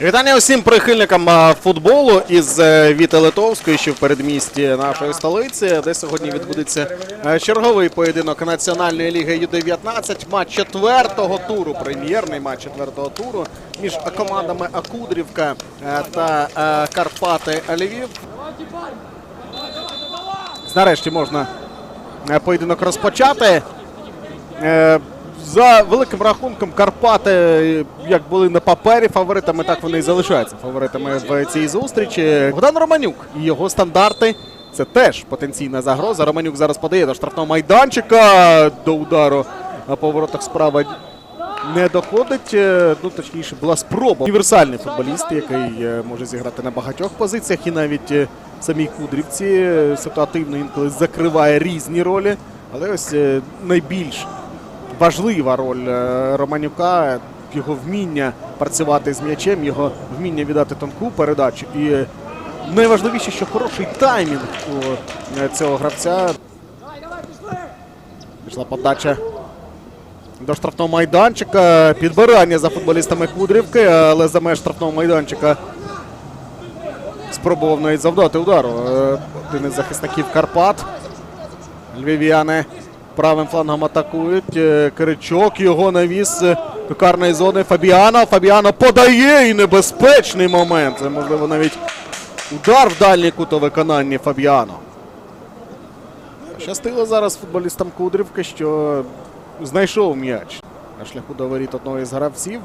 Вітання усім прихильникам футболу із е, Віти Литовської, що в передмісті нашої столиці, де сьогодні відбудеться е, черговий поєдинок Національної ліги Ю-19. Матч четвертого туру, прем'єрний матч четвертого туру між командами Акудрівка е, та Карпати Львів. Нарешті можна поєдинок розпочати. За великим рахунком Карпати, е, як були на папері фаворитами, так вони і залишаються фаворитами в цій зустрічі. Богдан Романюк і його стандарти. Це теж потенційна загроза. Романюк зараз подає до штрафного майданчика. До удару на поворотах справа не доходить. Е, Ну, точніше, була спроба. Універсальний футболіст, який е, може зіграти на багатьох позиціях, і навіть самій Кудрівці ситуативно інколи закриває різні ролі. Але ось найбільш важлива роль е, Романюка, його вміння працювати з м'ячем, його вміння віддати тонку передачу. І найважливіше, що хороший таймінг у е, цього гравця. Пішла подача до штрафного майданчика. Підбирання за футболістами Кудрівки, але за меж штрафного майданчика спробував навіть завдати удару. Е, Один із захисників Карпат. Львів'яни правим флангом атакують. Е, Киричок його навіс е, до карної зони. Фабіано. Фабіано подає і небезпечний момент. Це можливо навіть удар в дальній кут у виконанні Фабіано. Щастило зараз футболістам Кудрівки, що знайшов м'яч на шляху до воріт одного із гравців.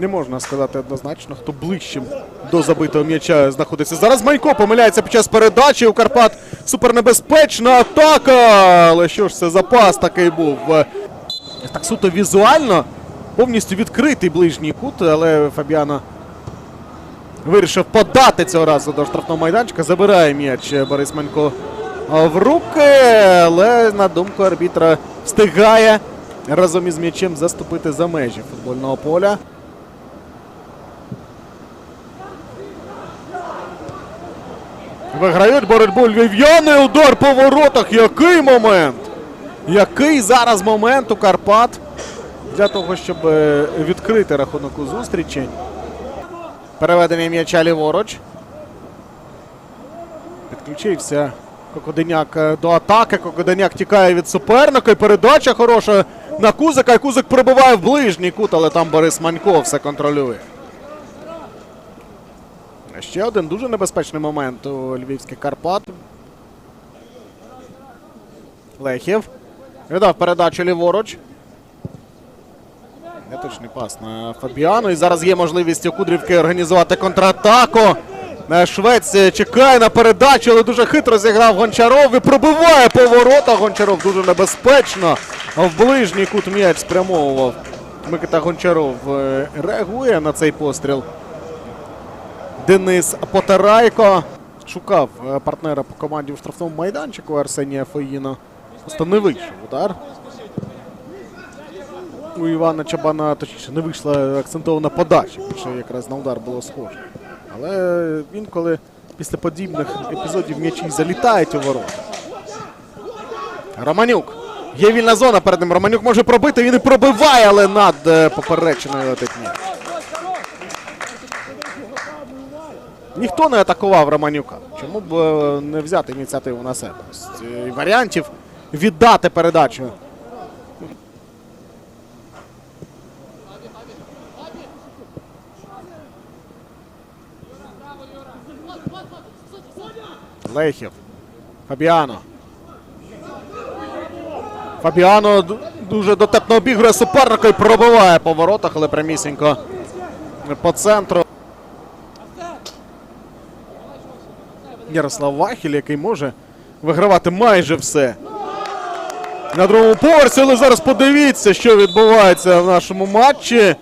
Не можна сказати однозначно, хто ближчим до забитого м'яча знаходиться. Зараз Майко помиляється під час передачі. У Карпат супернебезпечна атака. Але що ж це за пас такий був? Так суто візуально повністю відкритий ближній кут, але Фабіано вирішив подати цього разу до штрафного майданчика. Забирає м'яч Борис Манько в руки, але на думку арбітра встигає разом із м'ячем заступити за межі футбольного поля. Виграють боротьбу львів'яни. Удар по воротах. Який момент? Який зараз момент у Карпат для того, щоб е, відкрити рахунок у зустрічі. Переведення м'яча ліворуч. Підключився Кокоденяк е, до атаки. Кокоденяк тікає від суперника. Передача хороша на Кузика. І Кузик прибиває в ближній кут, але там Борис Манько все контролює. Ще один дуже небезпечний момент у львівських Карпат. Лехів. Віддав передачу ліворуч. Неточний пас на Фабіану. І зараз є можливість у Кудрівки організувати контратаку. Е, Швець е, чекає на передачу, але дуже хитро зіграв Гончаров і пробиває по воротах. Гончаров дуже небезпечно. В ближній кут м'яч спрямовував. Микита Гончаров е, реагує на цей постріл. Денис Потарайко шукав е, партнера по команді у штрафному майданчику Арсенія Феїна. Просто не вийшов удар. У Івана Чабана, точніше, не вийшла акцентована подача, більше якраз на удар було схоже. Але інколи після подібних епізодів м'ячі залітають у ворота. Романюк. Є вільна зона перед ним. Романюк може пробити, він і пробиває, але над е, поперечиною летить м'яч. Ніхто не атакував Романюка. Чому б е, не взяти ініціативу на себе? Варіантів віддати передачу. Лехів. Фабіано. Фабіано дуже дотепно обігрує суперника і пробиває по воротах, але прямісінько по центру. Ярослав Вахіль, який може вигравати майже все. На другому поверсі, але зараз подивіться, що відбувається в нашому матчі.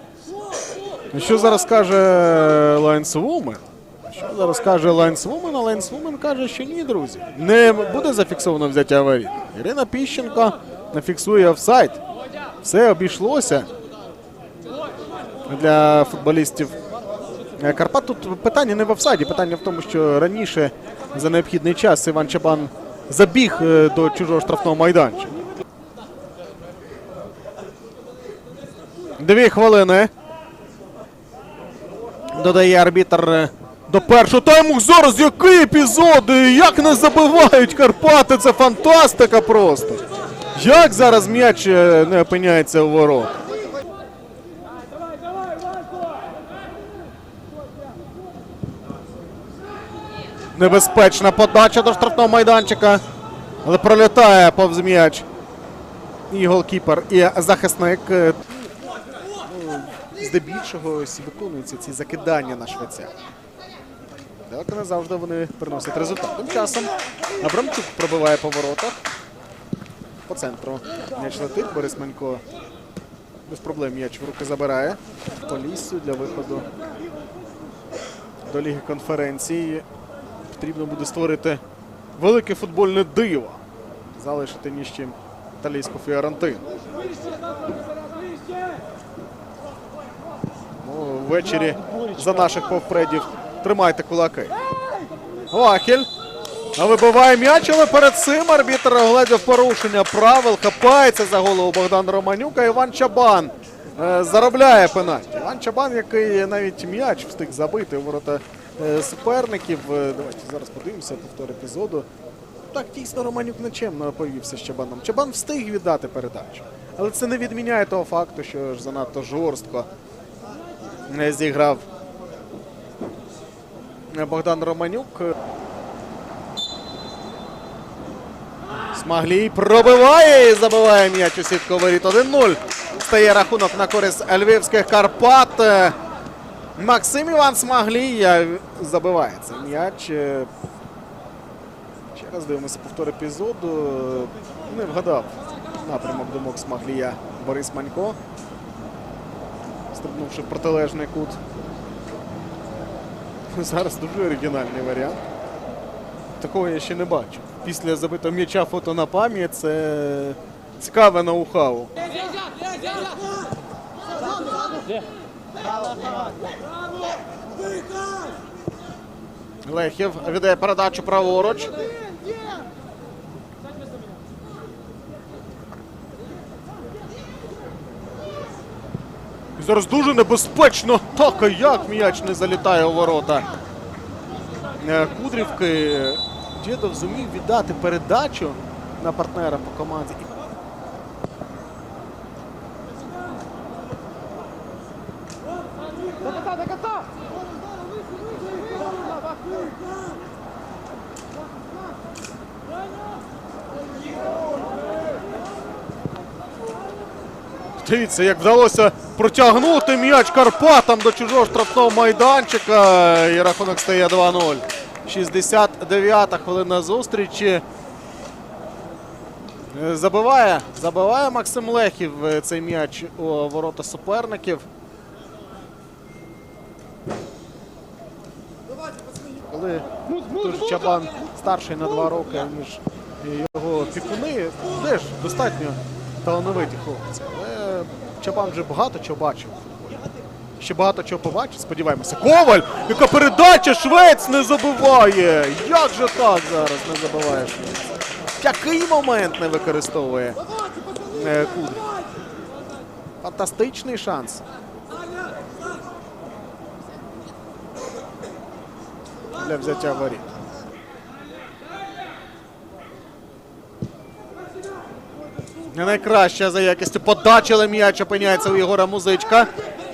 Що зараз каже Лайнс Вумен? Що зараз каже Лайнс Вумен? А Лайнс Вумен каже, що ні, друзі. Не буде зафіксовано взяття аварії. Ірина Піщенко не фіксує офсайд. Все обійшлося для футболістів Карпат тут питання не в офсайді, питання в тому, що раніше за необхідний час Іван Чабан забіг е, до чужого штрафного майданчика. Дві хвилини. Додає арбітр е, до першого тайму. Зараз який епізод! Як не забивають Карпати! Це фантастика просто! Як зараз м'яч е, не опиняється у воротах? Небезпечна подача до штрафного майданчика. Але пролітає повз м'яч. І голкіпер, і захисник. е, ну, Здебільшого ось виконуються ці закидання на швеця. Далеко не завжди вони приносять результат. Тим часом Абрамчук пробиває по воротах. По центру м'яч летить. Борис Манько без проблем м'яч в руки забирає. По лісу для виходу до Ліги конференції. Потрібно буде створити велике футбольне диво. Залишити ні з чим італійську Фіорентину. Ну, ввечері за наших повпредів тримайте кулаки. Вахель. Вибиває м'яч, але перед цим арбітр оглядів порушення правил. Хапається за голову Богдан Романюк, а Іван Чабан е, заробляє пенальті. Іван Чабан, який навіть м'яч встиг забити у ворота суперників. Е, Давайте зараз подивимося повтор епізоду. Так, дійсно, Романюк нечемно повівся з Чабаном. Чабан встиг віддати передачу. Але це не відміняє того факту, що ж занадто жорстко не зіграв Богдан Романюк. Смаглій пробиває і забиває м'яч у сітку воріт 1-0. Стає рахунок на користь львівських Карпат. Максим Іван Смаглій забиває цей м'яч. Е, Ще раз дивимося повтор епізоду. Не вгадав напрямок думок Смаглія Борис Манько. Стрибнувши в протилежний кут. Зараз дуже оригінальний варіант. Такого я ще не бачу. Після забитого м'яча фото на пам'ять це цікаве ноу-хау. Лехів віддає передачу праворуч. Зараз дуже небезпечно. Так, а як м'яч не залітає у ворота. Е, Кудрівки Дєдов зумів віддати передачу на партнера по команді. Дивіться, як вдалося протягнути м'яч Карпатам до чужого штрафного майданчика. І рахунок стає 2-0. 69-та хвилина зустрічі. Забиває, забиває Максим Лехів е, цей м'яч у ворота суперників. Коли Чабан старший на два роки, ніж його пікуни, теж достатньо талановиті хлопці. Але Чабан вже багато чого бачив. Ще багато чого побачить, сподіваємося. Коваль! Яка передача! Швець не забиває! Як же так зараз не забиває Швець? Який момент не використовує е, Кудрик? Фантастичний шанс. Для взяття воріт. Не найкраща за якістю подача, але м'яч опиняється у Єгора Музичка.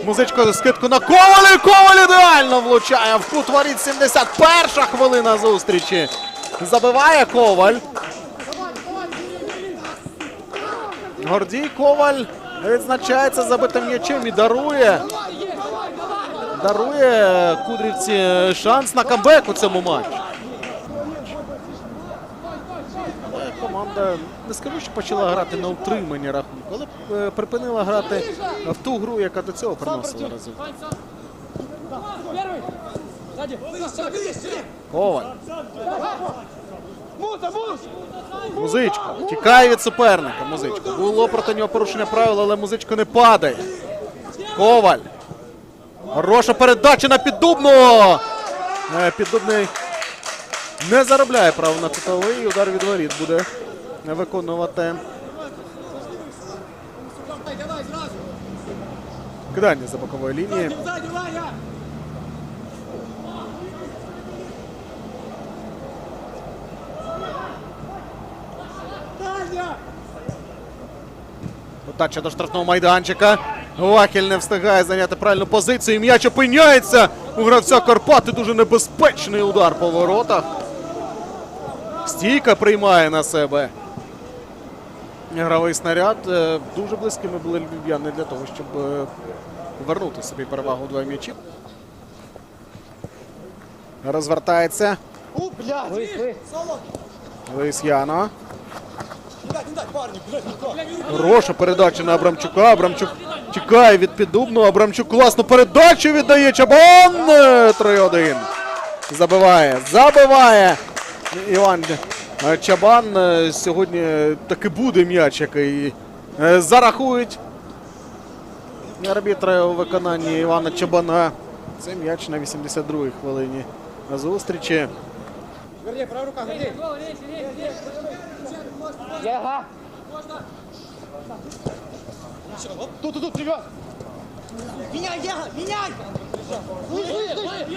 Музичко скидку на Коваль. і Коваль ідеально влучає в кут воріт. 71 хвилина зустрічі. Забиває Коваль. Гордій Коваль відзначається забитим м'ячем і дарує. Дарує Кудрівці шанс на камбек у цьому матчі. Команда не скажу, що почала грати на утримання рахунку, але е, припинила грати в ту гру, яка до цього приносила результат. Коваль. Музичко. Тікає від суперника. Музичко. Було проти нього порушення правил, але музичко не падає. Коваль. Хороша передача на піддубну. Е, Піддубний не заробляє право на кутовий. Удар від воріт буде виконувати Кидання за бокової лінії. Подача до штрафного майданчика. Вахель не встигає зайняти правильну позицію. М'яч опиняється у гравця Карпати. Дуже небезпечний удар по воротах. Стійка приймає на себе. Гравий снаряд. Е, Дуже близькими були львів'яни для того, щоб е, вернути собі перевагу у два м'ячі. Розвертається! Бежать, Хороша передача на Абрамчука. Абрамчук тікає від піддубного. Абрамчук класну передачу віддає. Чабан! Е, 3-1. Забиває. Забиває. Іван е, Чабан. Е, Сьогодні таки буде м'яч, який е, зарахують. Арбітри у виконанні Івана Чабана. Це м'яч на 82-й хвилині зустрічі. Вернее, правая рука, Гордей! Ега! Тут, тут, тут, привет! Меняй, Ега, меняй! Слышь, слышь, слышь!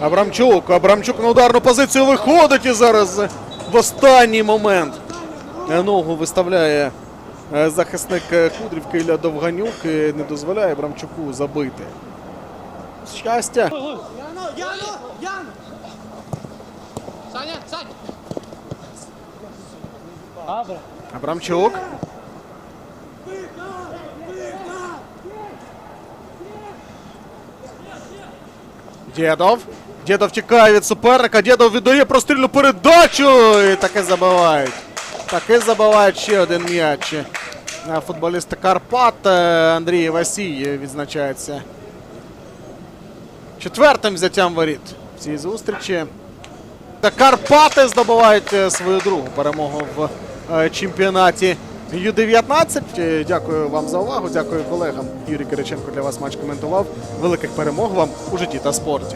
Абрамчук. Абрамчук на ударну позицію виходить і зараз в останній момент ногу виставляє е, захисник е, Кудрівки Ілля Довганюк і не дозволяє Абрамчуку забити. Щастя. Яно, Яно, Яно! Саня, Сань! Абра. Абрамчук. Дєдов. Дєдов тікає від суперника. Дєдов віддає прострільну передачу. І таки забивають. Таки забивають ще один м'яч. Футболіст Карпат е, Андрій Васій відзначається четвертим взяттям воріт в цій зустрічі. Та Карпати здобувають е, свою другу перемогу в чемпіонаті Ю-19. Е, Дякую вам за увагу. Дякую колегам. Юрій Кириченко для вас матч коментував. Великих перемог вам у житті та спорті.